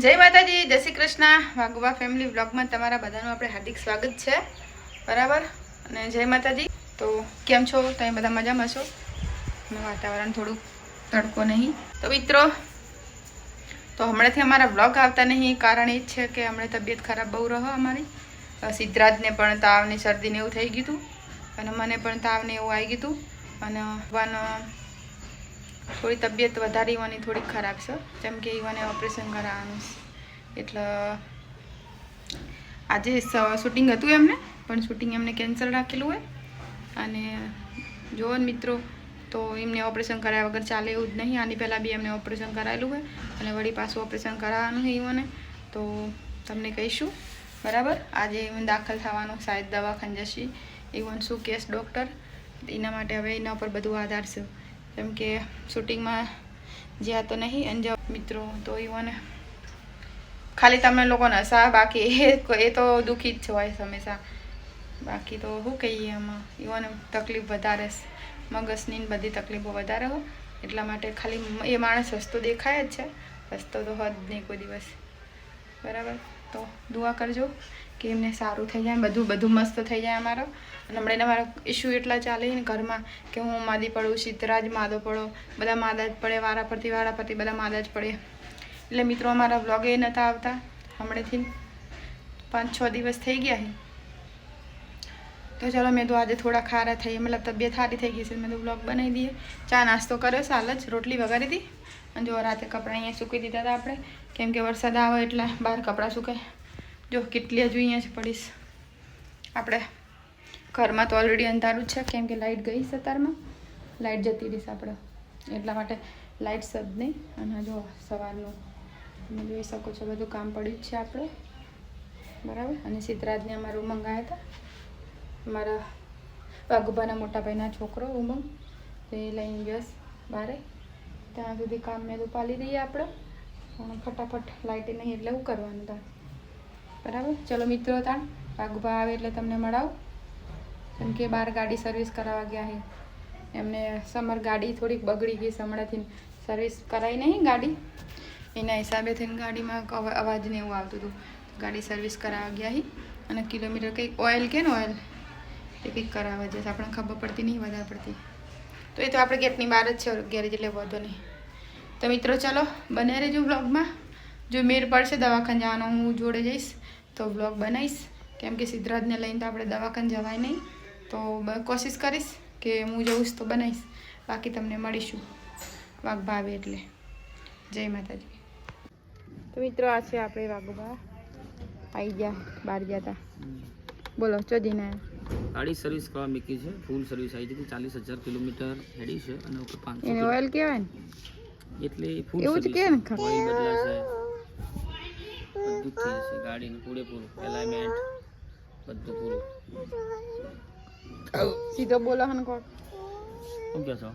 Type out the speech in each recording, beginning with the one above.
જય માતાજી, જય શ્રી કૃષ્ણ. વાઘુબા ફેમિલી બ્લોગમાં તમારા બધાનું આપણે હાર્દિક સ્વાગત છે. બરાબર? અને જય માતાજી. તો કેમ છો? તમે બધા મજામાં છો? વાતાવરણ થોડું તડકો નહીં. તો મિત્રો, તો હમણાંથી અમારા બ્લોગ આવતા નહીં, કારણ એ જ છે કે હમણાં તબિયત ખરાબ બહુ રહો અમારી. સિદ્ધરાજને પણ તાવની શરદીને એવું થઈ ગયું હતું. અને મને પણ તાવને એવું આવી ગયું હતું. અને ભગવાન થોડી તબિયત વધારે ઈવાની થોડીક ખરાબ છે. જેમ કે ઈવાને ઓપરેશન કરાવવાનું છે. એટલે આજે શૂટિંગ હતું એમને, પણ શૂટિંગ એમને કેન્સલ રાખેલું હોય. અને જુઓ મિત્રો, તો એમને ઓપરેશન કરાયા વગર ચાલે એવું જ નહીં. આની પહેલાં બી એમને ઓપરેશન કરાયેલું હોય અને વળી પાછું ઓપરેશન કરાવવાનું છે ઈવોને. તો તમને કહીશું, બરાબર? આજે ઈવન દાખલ થવાનું શાયદ દવાખાન જશે. ઈવન શું કેસ, ડૉક્ટર? એના માટે હવે એના ઉપર બધું આધાર છે. જેમ કે શૂટિંગમાં જ્યાં તો નહીં અને મિત્રો, તો ઈવોને ખાલી તમે લોકોને સા બાકી એ એ તો દુઃખી જ હોય હંમેશા. બાકી તો શું કહીએ એમાં? ઈવોને તકલીફ વધારે મગજની બધી તકલીફો વધારે હોય એટલા માટે ખાલી એ માણસ હસતો દેખાય જ છે. સસ્તો તો હોત નહીં કોઈ દિવસ. બરાબર? તો દુઆ કરજો કે એમને સારું થઈ જાય, બધું બધું મસ્ત થઈ જાય અમારો. અને હમણાં અમારા ઇશ્યુ એટલા ચાલે ને ઘરમાં કે હું માદી પડું, સિદ્ધરાજ માદો પડો, બધા માદા જ પડે વારા પરથી વારા પરથી બધા માદા જ પડે. એટલે મિત્રો, અમારા વ્લોગે નહોતા આવતા હમણાંથી. પાંચ છ દિવસ થઈ ગયા છે. તો ચલો મેં તો આજે થોડા ખારા થઈ મતલબ તબિયત સારી થઈ ગઈ છે. મેં તો બ્લોગ બનાવી દઈએ ચા નાસ્તો કર્યો હાલ જ. રોટલી વગાડી હતી. અને જો રાતે કપડાં અહીંયા સૂકી દીધા હતા આપણે. કેમ કે વરસાદ આવે એટલે બહાર કપડાં સુકાય. જો કેટલી હજુ અહીંયા જ પડીશ. આપણે ઘરમાં તો ઓલરેડી અંધારું જ છે. કેમ કે લાઇટ ગઈ છે અત્યારમાં. લાઇટ જતી રહીશ આપણે. એટલા માટે લાઇટ સબ નહીં. અને જો સવારનું તમે જોઈ શકો છો, બધું કામ પડ્યું જ છે આપણે. બરાબર? અને સિદ્ધરાજને અમારું મંગાવ્યા હતા. મારા વાઘુભાના મોટા ભાઈના છોકરો, ઉમંગ. તે લઈને ગયો બારે. ત્યાં સુધી કામ મેં તો પાલી દઈએ આપણે. પણ ફટાફટ લાઇટે નહીં એટલે હું કરવાનું તાર? બરાબર? ચલો મિત્રો તાણ, વાઘુભા આવે એટલે તમને મળાવું. કેમ કે બહાર ગાડી સર્વિસ કરાવવા ગયા છે. એમને સમર ગાડી થોડીક બગડી ગઈ છે હમણાંથી. સર્વિસ કરાવી નહીં ગાડી. એના હિસાબે થઈને ગાડીમાં અવાજને એવું આવતું હતું. ગાડી સર્વિસ કરાવવા ગયા છે. અને કિલોમીટર કંઈક ઓઇલ કે ને ઓઇલ તે કંઈક કરાવવા જશે આપણને ખબર પડતી નહીં, વધારે પડતી. તો એ તો આપણે ગેટની બહાર જ છે ગેરેજ એટલે વાંધો નહીં તો મિત્રો, ચાલો, બને રહેજો બ્લોગમાં જો મેર પડશે દવાખાને જવાનો, હું જોડે જઈશ, તો બ્લોગ બનાવીશ. કેમ કે સિદ્ધરાજને લઈને તો આપણે દવાખાને જવાય નહીં. તો કોશિશ કરીશ કે હું જઉં તો બનાવીશ. બાકી તમને મળીશું વાઘ ભાવે એટલે. જય માતાજી. તો મિત્રો, આ છે આપણે વાઘભા આવી ગયા, બહાર ગયા હતા બોલો ચોજીને ગાડી સર્વિસ કરવા મૂકી છે. ફૂલ સર્વિસ આવી હતી ચાલીસ હજાર કિલોમીટર હેડી છે અને ઉપર પાંચસો એને ઓઇલ કહેવાય ને? એટલે ફૂલ એવું જ કે ને ઓઇલ બદલાશે. બધું થઈ જશે ગાડીનું પૂરેપૂરું એલાઇમેન્ટ બધું પૂરું. સીધો બોલો હન કો શું કહો છો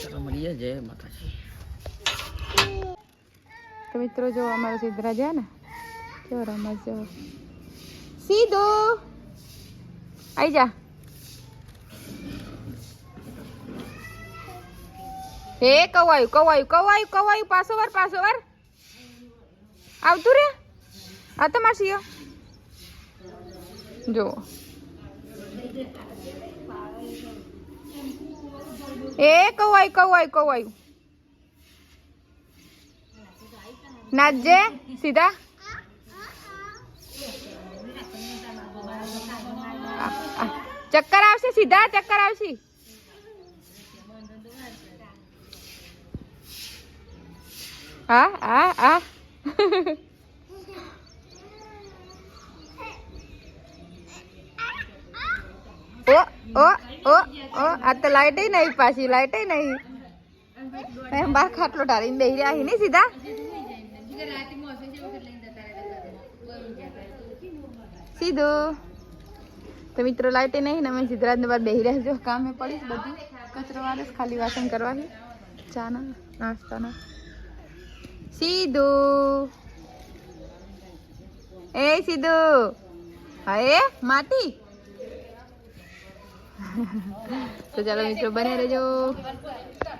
ચાલો મળીએ. જય માતાજી. મિત્રો, જો અમારો સિદ્ધરા છે ને કેવો રમત જો સીધો! આવી જા. હે, કવાયું કવાયું કવાયું કવાયું, પાછો વાર પાછો વાર. આવતું રે? આ તો માસીઓ જો. એ કવાયું કવાયું કવાયું. નાચજે, સીધા. ચક્કર આવશે, સીધા ચક્કર આવશે. હા હા હા. ઓ ઓ ઓ ઓ, આ તો લાઈટ નહીં પાછી, લાઈટ નહીં. બાર ખાટલો ઢાળીને બેહી રહ્યા નહીં સીધા? સીધું. તો મિત્રો લાઈટે નહીં ને અમે સિદ્ધરાજને બાદ બેહી રહ્યા જો કામે પડીશ બધું. કચરો વાળીશ ખાલી વાસણ કરવાની. ચાના, નાસ્તાના. સીધું. એ સીધું. હા, એ? માટી? તો ચાલો મિત્રો બને રહેજો